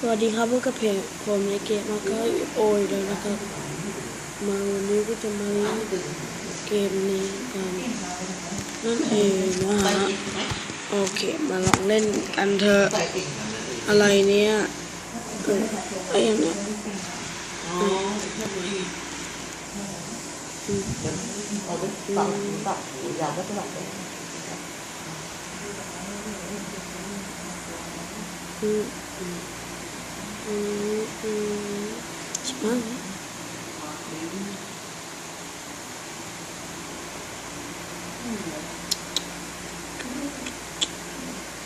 สวัสดีครับพบกับเพจผมในเกมมาก็โอยแล้วนะครับ มาวันนี้ก็จะมาเล่นเกมนี้กันนั่นเองนะฮะโอเคมาลองเล่นกันเถอะอะไรเนี่ยเออไอ้ยังเนี่ยเอาไปตัดตัดอยากก็ตัดอืม Spannend.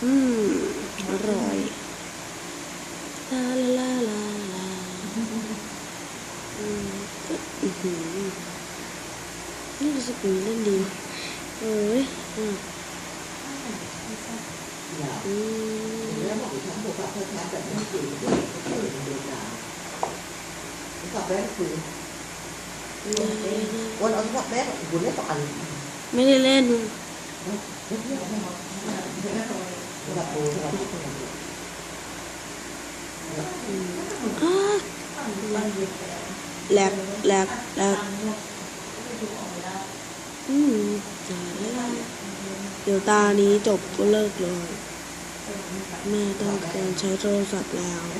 Mmm, อร่อยลาลาลาลาอืมอืมนี่รู้สึกเล่นดีเอ้ยอืมอืม เป็นเาผมลับแบงค์คืนวันเอากลับแบงค์บุญเล่นต่อกันไม่ได้เล่นแลบแลบแลบอืมเดี๋ยวตานี้จบก็เลิกเลย mẹ tôi còn cháy rô giọt nào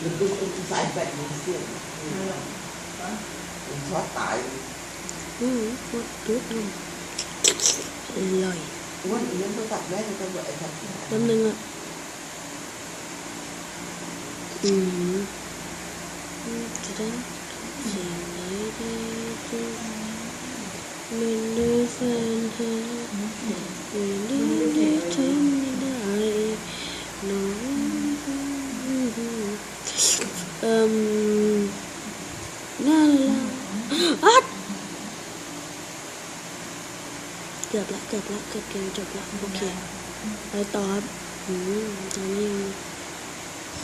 lực lượng cũng phải vậy mà tiền cũng luôn lời quất ý tôi tập đấy thì tôi vậy thật tâm linh ạ ừ cái đấy mình đưa fan hơn อบละเกือบละเกือบเกมจบละโอเคไปต่อครับอืมตอนนี้ยัง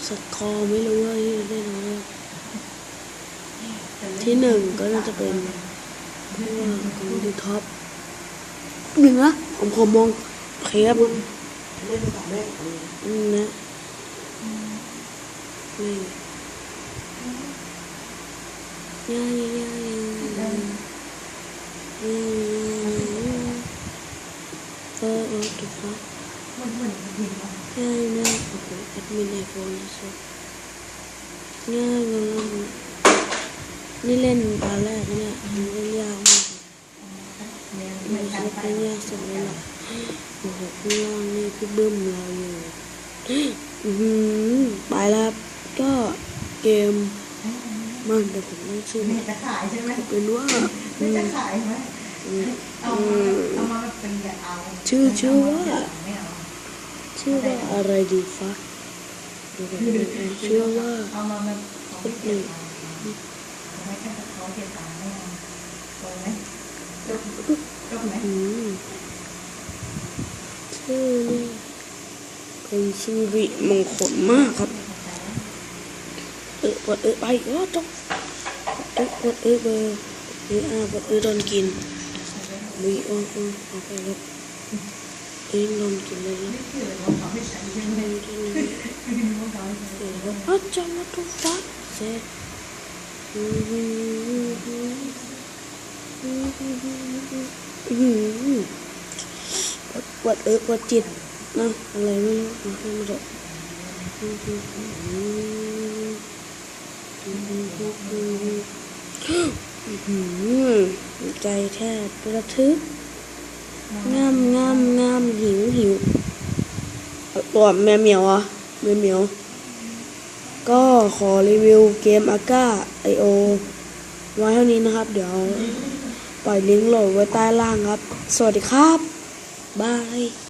สักคอไม่รู้ว่าได้น้อยที่หนึ่งก็น่าจะเป็นเพราะว่าของดีท็อปหนึ่งนะผมขอมองโอเคครับเล่นตัดแรกอืมนะนี่ย่าย่าย่าย่าย่าเออ ง่ายนะโอ้โหแอดมินไอโฟนสุดง่ายเลยนี่เล่นตอนแรกเนี่ยมันเล่นยากมากมันใช้เป็นยากสุดเลยหรอกโอ้โหข้างล่างนี่พี่บึ้มเราอยู่อือหือไปแล้วก็เกมมันเดี๋ยวผมต้องชื่อเนี่ยจะขายใช่ไหมเป็นว่าจะขายไหม ชื่อชื่อว่าชื่อว่าอะไรดีฟ้าชื่อว่าพุทธลีชื่อนี่เป็นชื่อวิมงคลมากครับ เออปวดเออไปก็บเออปวดเออเบอร์เอออาปวดเออโดนกิน วีโอโอขอไปคเอ็ลมกินเลยลมกินเลยอาจารย์มาทุกตาเซ่ปวดเออปวดจิตนะอะไรไม่รู้มาให้มาดูอืมอืมอืมอืมอืม ใจแทบระทึกงามงามงามหิวหิวตัวแมวเหมียวอะแมวเหมียว ก็ขอรีวิวเกมอาก้าไอโอไว้เท่านี้นะครับ เดี๋ยวปล่อยลิงก์โหลดไว้ใต้ล่างครับ สวัสดีครับ บาย